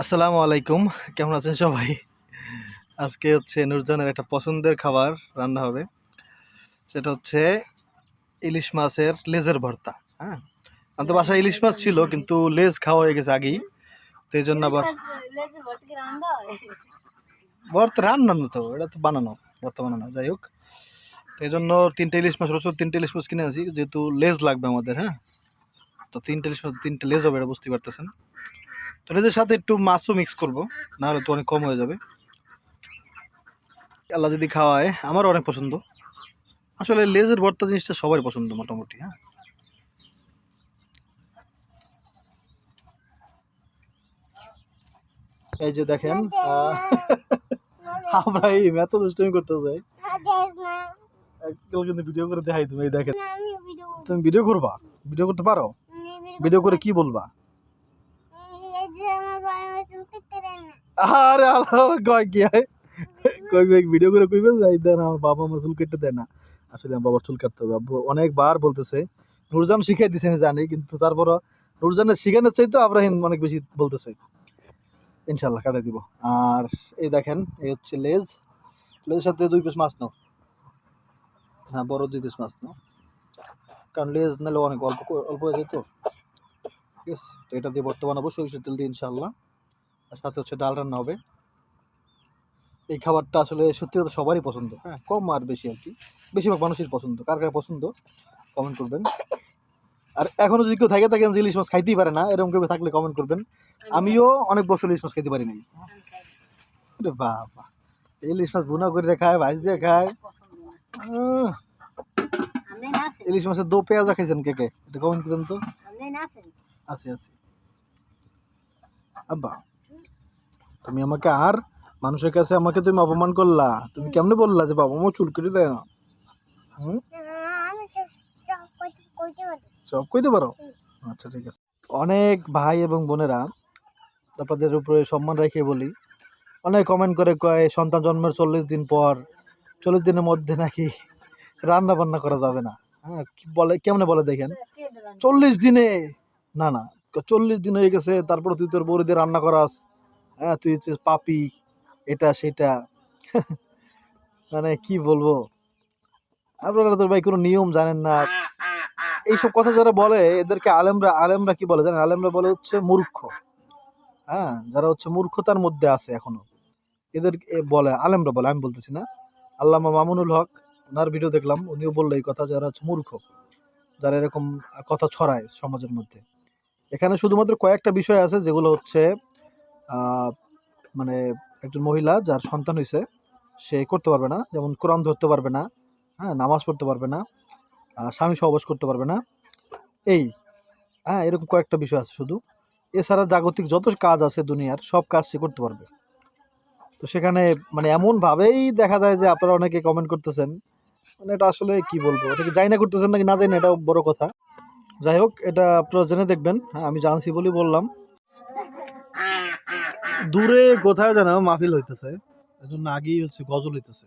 আসসালামু আলাইকুম। কেমন আছেন সবাই? আজকে হচ্ছে নুরজানের একটা পছন্দের খাবার রান্না হবে। সেটা হচ্ছে ইলিশ মাছের লেজের ভর্তা হ্যাঁ? আমাদের বাসায় ইলিশ মাছ ছিল কিন্তু লেজ খাওয়া হয়ে গেছে আগেই। তো এই জন্য আবার ভর্তা রান্না না তো এটা তো বানানো ভর্তা বানানো যাই হোক। তো এই জন্য তিনটে ইলিশ মাছ রসুন তিনটে ইলিশ মাছ কিনে আনছি যেহেতু লেজ লাগবে আমাদের হ্যাঁ? তো তিনটে ইলিশ মাছ তিনটে লেজ হবে এটা বুঝতে পারতেছেন। তো লেজের সাথে একটু মাছও মিক্স করব নাহলে তো অনেক কম হয়ে যাবে। আল্লাহ যদি খাওয়ায় আমারও অনেক পছন্দ। আসলে লেজের ভর্তা জিনিসটা সবারই পছন্দ মোটামুটি হ্যাঁ। এই যে দেখেন আমরা এই এত দুষ্টমি করতে চাই কিন্তু ভিডিও করে দেখাই তুমি এই দেখেন। তুমি ভিডিও করবা? ভিডিও করতে পারো? ভিডিও করে কি বলবা? আরে ভিডিও করে কইবে যাই দেন, আমার বাবা আমার চুল কেটে দেয় না। আসলে আমার বাবার চুল কাটতে হবে। আব্বু অনেকবার বলতেছে, নুরজান শিখাই দিছে, আমি জানি, কিন্তু তারপর নুরজানের শিখানোর চাইতে আব্রাহিম অনেক বেশি বলতেছে। ইনশাল্লাহ কাটাই দিব। আর এই দেখেন, এই হচ্ছে লেজ। লেজের সাথে দুই পিস মাছ নাও। হ্যাঁ বড় দুই পিস মাছ নাও। কারণ লেজ নিলে অনেক অল্প অল্প হয়ে যেত ঠিক আছে তো এটা দিয়ে বর্তমানে অবশ্যই সরিষার তেল দিয়ে ইনশাল্লাহ আর সাথে হচ্ছে ডাল রান্না হবে। এই খাবারটা আসলে সত্যি কথা সবারই পছন্দ। হ্যাঁ কম আর বেশি আর কি। বেশিরভাগ মানুষের পছন্দ। কার কার পছন্দ? কমেন্ট করবেন। আর এখনও যদি কেউ থাকে থাকেন যে ইলিশ মাছ খাইতেই পারে না এরকম কেউ থাকলে কমেন্ট করবেন। আমিও অনেক বছর ইলিশ মাছ খাইতে পারি নাই। বাবা ইলিশ মাছ বুনা করে খায় ভাজ দিয়ে খায়। ইলিশ মাছের দো পেঁয়াজা খাইছেন কে কে? এটা কমেন্ট করেন তো। আছে আছে। আব্বা, তুমি আমাকে আর মানুষের কাছে আমাকে তুমি অপমান করলা। তুমি কেমনে বললা যে বাবা মা চুল কেটে দেয় না? সব কইতে পারো? আচ্ছা ঠিক আছে। অনেক ভাই এবং বোনেরা আপনাদের উপরে সম্মান রেখে বলি। অনেক কমেন্ট করে কয়, সন্তান জন্মের চল্লিশ দিন পর, চল্লিশ দিনের মধ্যে নাকি রান্না বান্না করা যাবে না। হ্যাঁ বলে, কেমনে বলে দেখেন? চল্লিশ দিনে না না, চল্লিশ দিন হয়ে গেছে, তারপরে তুই তোর বউরিদের রান্না করাস। হ্যাঁ তুই হচ্ছে পাপি, এটা, সেটা। মানে কি বলব? আপনারা তোর ভাই কোনো নিয়ম জানেন না। এইসব কথা যারা বলে, এদেরকে আলেমরা আলেমরা কি বলে জানেন? আলেমরা বলে হচ্ছে মূর্খ। হ্যাঁ যারা হচ্ছে মূর্খতার মধ্যে আছে এখনও। এদের বলে, আলেমরা বলে, আমি বলতেছি না। আল্লামা মামুনুল হক, ওনার ভিডিও দেখলাম, উনিও বলল এই কথা, যারা হচ্ছে মূর্খ, যারা এরকম কথা ছড়ায় সমাজের মধ্যে। এখানে শুধুমাত্র কয়েকটা বিষয় আছে, যেগুলো হচ্ছে মানে একজন মহিলা যার সন্তান হয়েছে সে করতে পারবে না। যেমন কোরআন ধরতে পারবে না হ্যাঁ নামাজ পড়তে পারবে না স্বামী সহবাস করতে পারবে না। এই হ্যাঁ এরকম কয়েকটা বিষয় আছে শুধু। এছাড়া জাগতিক যত কাজ আছে দুনিয়ার, সব কাজ সে করতে পারবে। তো সেখানে মানে এমনভাবেই দেখা যায় যে আপনারা অনেকে কমেন্ট করতেছেন মানে এটা আসলে কি বলব? এটা কি যাই না করতেছেন নাকি না যাই না এটাও বড় কথা। যাই হোক, এটা আপনারা জেনে দেখবেন, আমি জানছি বলে বললাম। দূরে কোথায় যেন মাহফিল হইতেছে এজন্য আগেই হচ্ছে গজল হইতেছে।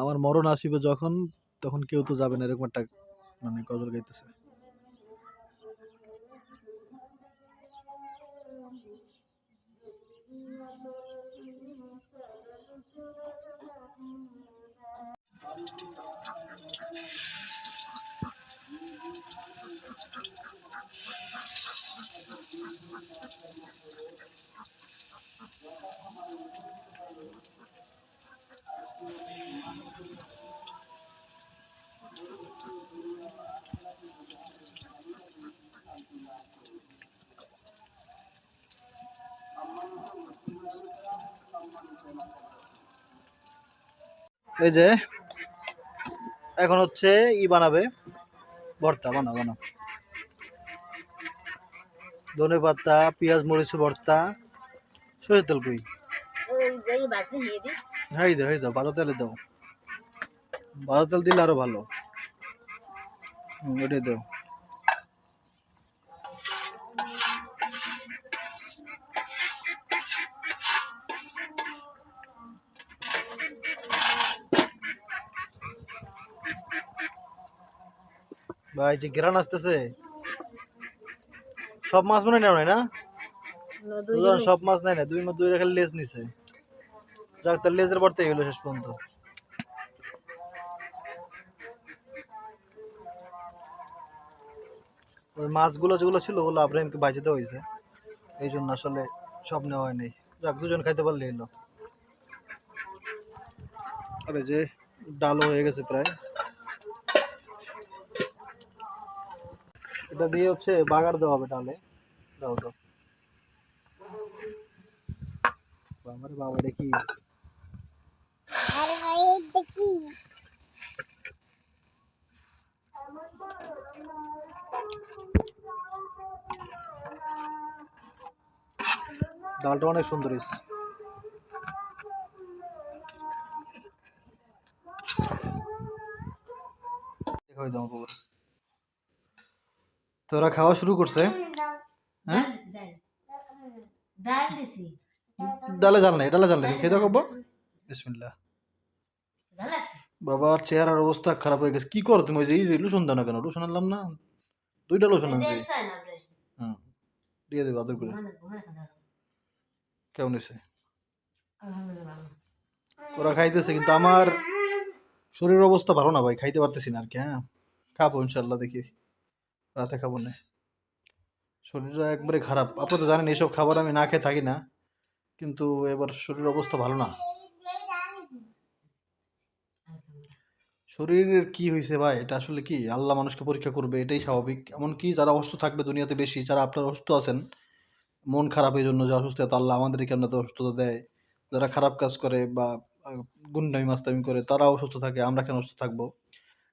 আমার মরণ আসিবে যখন, তখন কেউ তো যাবে না, এরকম একটা মানে গজল গাইতেছে। এই যে, এখন হচ্ছে ই বানাবে, ভর্তা বানা বানাও। ধনে পাতা, পেঁয়াজ, মরিচ, ভর্তা, সরিষার তেল কই? হ্যাঁ দাও হ্যাঁ দাও বাদা তেলে দাও। বাদা তেল দিলে আরও ভালো। ওটাই দাও। ভাই যে ঘেরান আসতেছে। সব মাছ মনে নেও নাই না? দুজন সব মাছ নেয় না দুই মাছ দুই রেখে লেজ নিছে। যাক তার লেজের থেকে গেলো শেষ পর্যন্ত। ওই মাছগুলো যেগুলো ছিল ওগুলো আব্রাহিমকে বাঁচাতে হয়েছে এই জন্য আসলে সব নেওয়া হয়নি। যাক দুজন খাইতে পারলে এলো আরে যে ডালও হয়ে গেছে প্রায়। এটা দিয়ে হচ্ছে বাগার দেওয়া হবে ডালে দাও তো বাবারে বাবা আরে ভাই এটা ডালটা অনেক সুন্দর হয়েছে। দাও তো ওরা খাওয়া শুরু করছে? হ্যাঁ? ডালে জাল নাই ডালে জাল নাই। খেয়ে দেখো আছে? বাবার চেহারার অবস্থা খারাপ হয়ে গেছে। কি করো তুমি? ওই যে রসুন দাও না কেন? রসুন আনলাম না? দুইটা রসুন আনছি। হ্যাঁ দিয়ে দেবো আদর করে। কেমন হয়েছে? ওরা খাইতেছে কিন্তু আমার শরীরের অবস্থা ভালো না ভাই। খাইতে পারতেছি না আর কি হ্যাঁ। খাব ইনশাল্লাহ দেখি। রাতে খাব না। শরীরটা একবারে খারাপ। আপনি তো জানেন, এইসব খাবার আমি না খেয়ে থাকি না। কিন্তু এবার শরীরের অবস্থা ভালো না। শরীরের কি হয়েছে ভাই? এটা আসলে কি? আল্লাহ মানুষকে পরীক্ষা করবে, এটাই স্বাভাবিক। এমনকি যারা অসুস্থ থাকবে দুনিয়াতে বেশি, যারা আপনার অসুস্থ আছেন, মন খারাপ এই জন্য যে অসুস্থ তো আল্লাহ আমাদেরকে আপনাদের অসুস্থতা দেয়? যারা খারাপ কাজ করে বা গুন্ডামি, মাস্তামি করে, তারাও অসুস্থ থাকে, আমরা কেন অসুস্থ থাকব?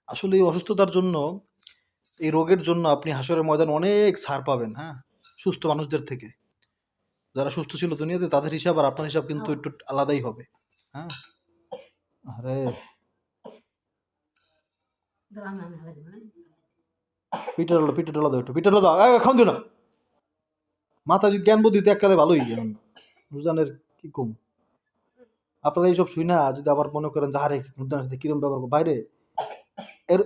আসলে এই অসুস্থতার জন্য এই রোগের জন্য আপনি হাসরের ময়দান অনেক ছাড় পাবেন হ্যাঁ? সুস্থ মানুষদের থেকে। যারা সুস্থ ছিল দুনিয়াতে তাদের হিসাব আর আপনার হিসাব কিন্তু একটু আলাদাই হবে হ্যাঁ? আরে। না পিঠে ডলা দাও একটু পিঠে ডলা দাও। খাওন দিও না। মাথা জ্ঞান বুদ্ধি তো এককালে ভালোই জ্ঞান রুজানের কি কম আপনারা এইসব শুই না যদি আবার মনে করেন যাহারে নুরজানের সাথে কিরম ব্যবহার করে বাইরে এর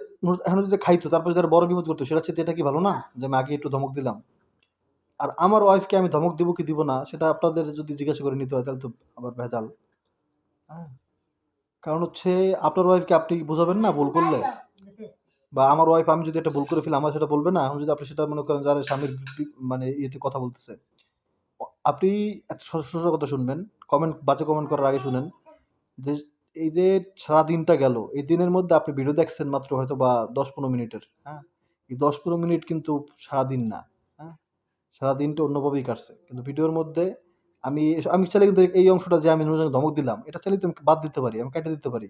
এখন যদি খাইতো, তারপর যদি বড় বিপদ করতো সেটা হচ্ছে এটা কি ভালো না? যে আমি আগে একটু ধমক দিলাম। আর আমার ওয়াইফকে আমি ধমক দিব কি দিব না, সেটা আপনাদের যদি জিজ্ঞাসা করে নিতে হয়, তাহলে তো আবার ভেজাল। হ্যাঁ। কারণ হচ্ছে, আপনার ওয়াইফকে আপনি বোঝাবেন না ভুল করলে? বা আমার ওয়াইফ আমি যদি একটা ভুল করে ফেলি, আমার সেটা বলবে না? এখন যদি আপনি সেটা মনে করেন যারা স্বামীর মানে ইয়েতে কথা বলতেছে। আপনি একটা কথা শুনবেন। কমেন্ট বাজে কমেন্ট করার আগে শুনেন যে এই যে সারা দিনটা গেল, এই দিনের মধ্যে আপনি ভিডিও দেখছেন মাত্র হয়তো বা দশ পনেরো মিনিটের হ্যাঁ? এই দশ পনেরো মিনিট কিন্তু সারা দিন না হ্যাঁ? সারা দিনটা অন্যভাবেই কাটছে। কিন্তু ভিডিওর মধ্যে আমি আমি চাইলে কিন্তু এই অংশটা যে আমি নুরজানকে ধমক দিলাম, এটা চাইলে তো বাদ দিতে পারি, আমি কেটে দিতে পারি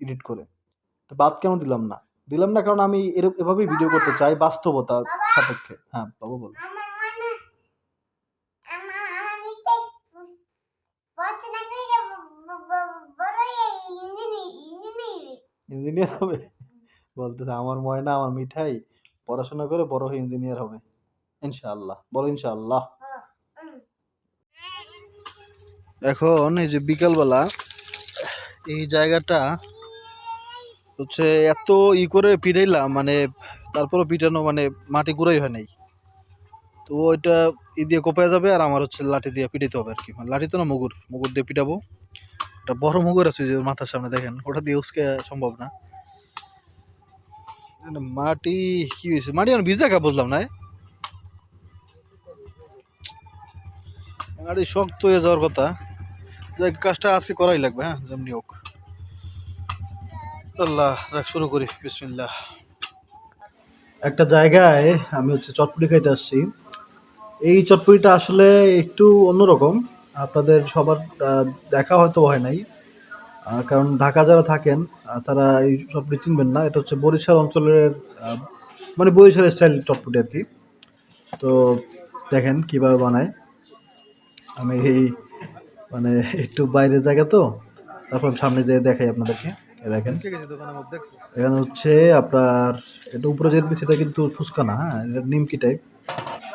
এডিট করে। তো বাদ কেন দিলাম না? দিলাম না কারণ আমি এরকম এভাবেই ভিডিও করতে চাই বাস্তবতা সাপেক্ষে। হ্যাঁ বাবু বল আমার মনে আমার আমার নিতে পড়াশোনা করে ব- ব- বড় ইঞ্জিনিয়ার ইঞ্জিনিয়ার হবে। বলতেছে, আমার ময়না, আমার মিঠাই, পড়াশোনা করে বড় হয়ে ইঞ্জিনিয়ার হবে। ইনশাআল্লাহ, বলো ইনশাআল্লাহ। এখন এই যে বিকালবেলা, এই জায়গাটা হচ্ছে এত ই করে পিটাইলাম মানে তারপরও পিটানো মানে মাটি গুঁড়াই হয় নাই। তো ওইটা ই দিয়ে কোপায় যাবে আর আমার হচ্ছে লাঠি দিয়ে পিটাইতে হবে আর কি মানে লাঠি তো না, মুগুর মুগুর দিয়ে পিটাবো। একটা বড় মুগুর আছে যে মাথার সামনে, দেখেন। ওটা দিয়ে উসকে সম্ভব না। মাটি, কি হয়েছে? মাটি আমি ভিজা কা বুঝলাম না? মাটি শক্ত হয়ে যাওয়ার কথা। যাক কাজটা আজকে করাই লাগবে হ্যাঁ? যেমনি হোক। আল্লাহ, যাক, শুরু করি। বিসমিল্লাহ। একটা জায়গায় আমি হচ্ছে চটপটি খাইতে আসছি। এই চটপটিটা আসলে একটু অন্যরকম। আপনাদের সবার দেখা হয়তো হয় নাই। কারণ ঢাকা যারা থাকেন তারা এই চটপটি চিনবেন না। এটা হচ্ছে বরিশাল অঞ্চলের মানে বরিশাল স্টাইল চটপটি আর কি। তো দেখেন কীভাবে বানায়। আমি এই মানে একটু বাইরের জায়গা তো তারপর সামনে যেয়ে দেখাই আপনাদেরকে। দেখেন। এখানে হচ্ছে আপনার এটা উপরে যেটা সেটা কিন্তু ফুচকা না হ্যাঁ এটা নিমকি টাইপ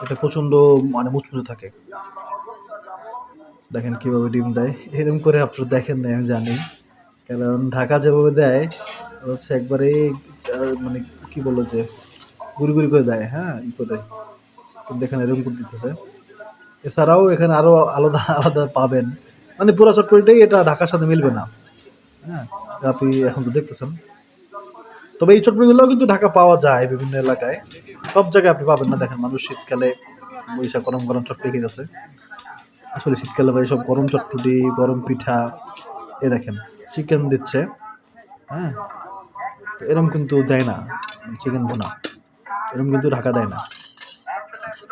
এটা প্রচণ্ড মানে মুচমুচে থাকে। দেখেন কীভাবে ডিম দেয়। এরকম করে আপনারা দেখেন না আমি জানি। কারণ ঢাকা যেভাবে দেয় হচ্ছে একবারে মানে কি বলব যে, গুড়ি গুড়ি করে দেয় হ্যাঁ ই করে কিন্তু এখানে এরকম করে দিতেছে। এছাড়াও এখানে আরও আলাদা আলাদা পাবেন। মানে পুরো চটপটিটাই এটা ঢাকার সাথে মিলবে না। হ্যাঁ আপনি এখন তো দেখতেছেন। তবে এই চটপটিগুলোও কিন্তু ঢাকা পাওয়া যায় বিভিন্ন এলাকায়। সব জায়গায় আপনি পাবেন না, দেখেন মানুষ শীতকালে বৈশাখ, গরম গরম চটপটি খেতেছে। আসলে শীতকালে ভাই সব গরম চটপটি, গরম পিঠা, এ দেখেন চিকেন দিচ্ছে হ্যাঁ? এরম কিন্তু দেয় না চিকেন ভুনা এরম কিন্তু ঢাকা দেয় না।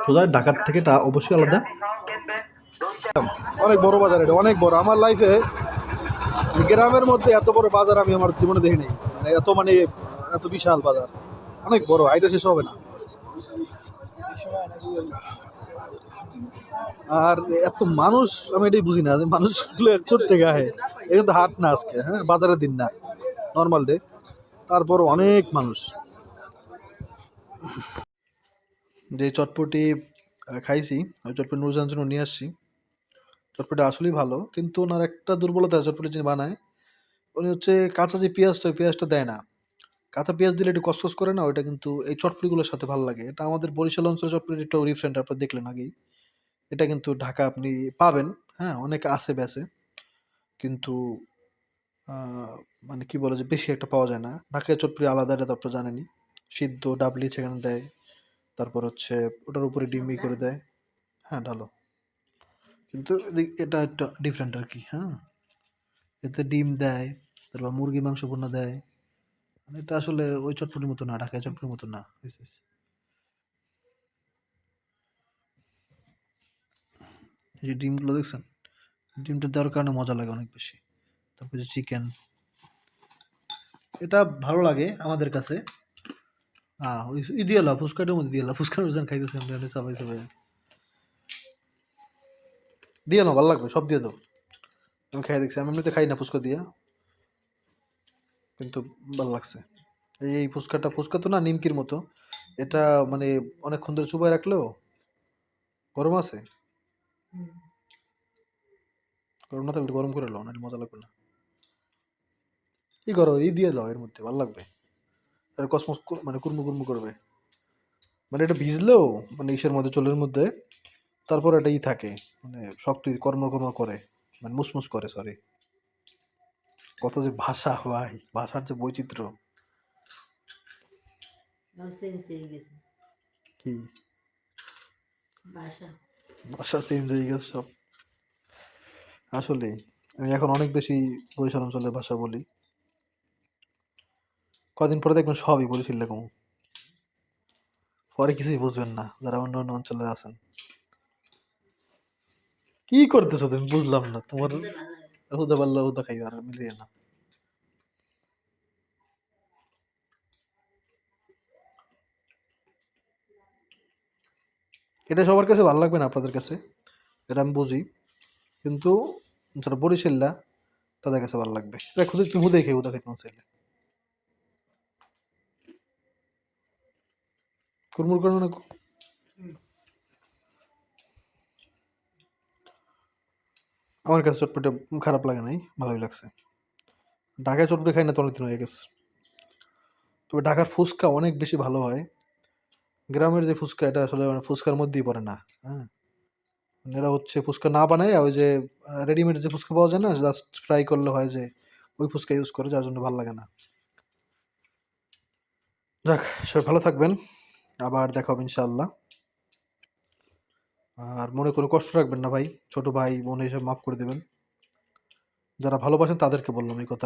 সোজা ঢাকার থেকে তা অবশ্যই আলাদা। অনেক বড় বাজার এটা, অনেক বড়। আমার লাইফে গ্রামের মধ্যে এত বড় বাজার আমি আমার জীবনে দেখিনি মানে এত মানে এত বিশাল বাজার। অনেক বড় আইটা শেষ হবে না। আর এত মানুষ, আমি এটাই বুঝি না মানুষগুলো করতে গায়ে এখানে তো হাট না আজকে হ্যাঁ? বাজারের দিন না নর্মাল ডে তারপর অনেক মানুষ। যে চটপটি খাইছি, ওই চটপটি নুরজানের জন্য নিয়ে আসছি। চটপটি আসলেই ভালো, কিন্তু ওনার একটা দুর্বলতা চটপটি যিনি বানায়। উনি হচ্ছে কাঁচা যে পেঁয়াজটা, ওই পেঁয়াজটা দেয় না। কাঁচা পেঁয়াজ দিলে একটু কসকস করে না, ওইটা কিন্তু এই চটপটিগুলোর সাথে ভালো লাগে। এটা আমাদের বরিশাল অঞ্চলে চটপটি একটু ডিফারেন্ট আপনারা দেখলেন আগেই। এটা কিন্তু ঢাকা আপনি পাবেন। হ্যাঁ অনেক আছে বেছে কিন্তু মানে কি বলে যে বেশি একটা পাওয়া যায় না। ঢাকায় চটপটি আলাদা, এটা তো আপনারা জানেনই। সিদ্ধ ডাবলি সেখানে দেয়। তারপর হচ্ছে ওটার উপরে ডিম করে দেয়। হ্যাঁ ডালো কিন্তু এটা একটা ডিফারেন্ট আর কি হ্যাঁ। এতে ডিম দেয়, তারপর মুরগি মাংস বোনা দেয়। মানে এটা আসলে ওই চটপটির মতো না, ঢাকায় চটপটির মতো না। এই যে ডিমগুলো দেখছেন, ডিমটা দেওয়ার কারণে মজা লাগে অনেক বেশি। তারপর যে চিকেন এটা ভালো লাগে আমাদের কাছে। হ্যাঁ ওই ই দিয়ে এলো ফুচকাটার মধ্যে দিয়ে এলো ফুচকার ওজন খাইতেছি সবাই সবাই দিয়ে নাও, ভালো লাগবে, সব দিয়ে দাও। আমি খাই দেখছি, আমি এমনিতে খাই না ফুচকা দিয়ে, কিন্তু ভালো লাগছে। এই এই ফুচকাটা, ফুচকা তো না নিমকির মতো। এটা মানে অনেকক্ষণ ধরে চুবাই রাখলেও গরম আছে। গরম না থাকলে গরম করে লো না মজা লাগবে না। ই করো ই দিয়ে দাও এর মধ্যে ভালো লাগবে। আর কসমস মানে কুরমু কুরমু করবে। মানে এটা ভিজলেও মানে ইসের মধ্যে চুলের মধ্যে তারপর এটা ই থাকে মানে শক্ত কর্ম কর্ম করে মানে মুসমুস করে সরি কত যে ভাষা ভাই ভাষার যে বৈচিত্র্য। কি? বাসা চেঞ্জ হয়ে গেছে সব। আসলে আমি এখন অনেক বেশি বরিশাল অঞ্চলের ভাষা বলি। কদিন পরে দেখবেন সবই বরিশাল এরকম। পরে কিছুই বুঝবেন না, যারা অন্য অন্য অঞ্চলের আছেন। কি করতেছো তুমি? বুঝলাম না। তোমার হুদা পাল্লা হুদা খাই আর মিলিয়ে না। এটা সবার কাছে ভালো লাগবে না আপনাদের কাছে, এটা আমি বুঝি। কিন্তু যারা বরিশাল্লা তাদের কাছে ভালো লাগবে। এটা খুদে তুমি হুদে খেয়ে মন চাইলে কুরমুর করে না আমার কাছে চটপটি খারাপ লাগে নাই, ভালোই লাগছে। ঢাকায় চটপটি খাই না তো অনেকদিন হয়ে গেছে। তবে ঢাকার ফুচকা অনেক বেশি ভালো হয়। গ্রামের যে ফুচকা, এটা আসলে মানে ফুচকার মধ্যেই পড়ে না হ্যাঁ? মানে এরা হচ্ছে ফুচকা না বানায়, ওই যে রেডিমেড যে ফুচকা পাওয়া যায় না জাস্ট ফ্রাই করলে হয় যে, ওই ফুচকা ইউজ করে, যার জন্য ভালো লাগে না। যাক, সবাই ভালো থাকবেন, আবার দেখা হবে ইনশাআল্লাহ। আর মনে করে কষ্ট রাখবেন না ভাই, ছোট ভাই, বোন এসব মাফ করে দেবেন। যারা ভালোবাসেন তাদেরকে বললাম এই কথা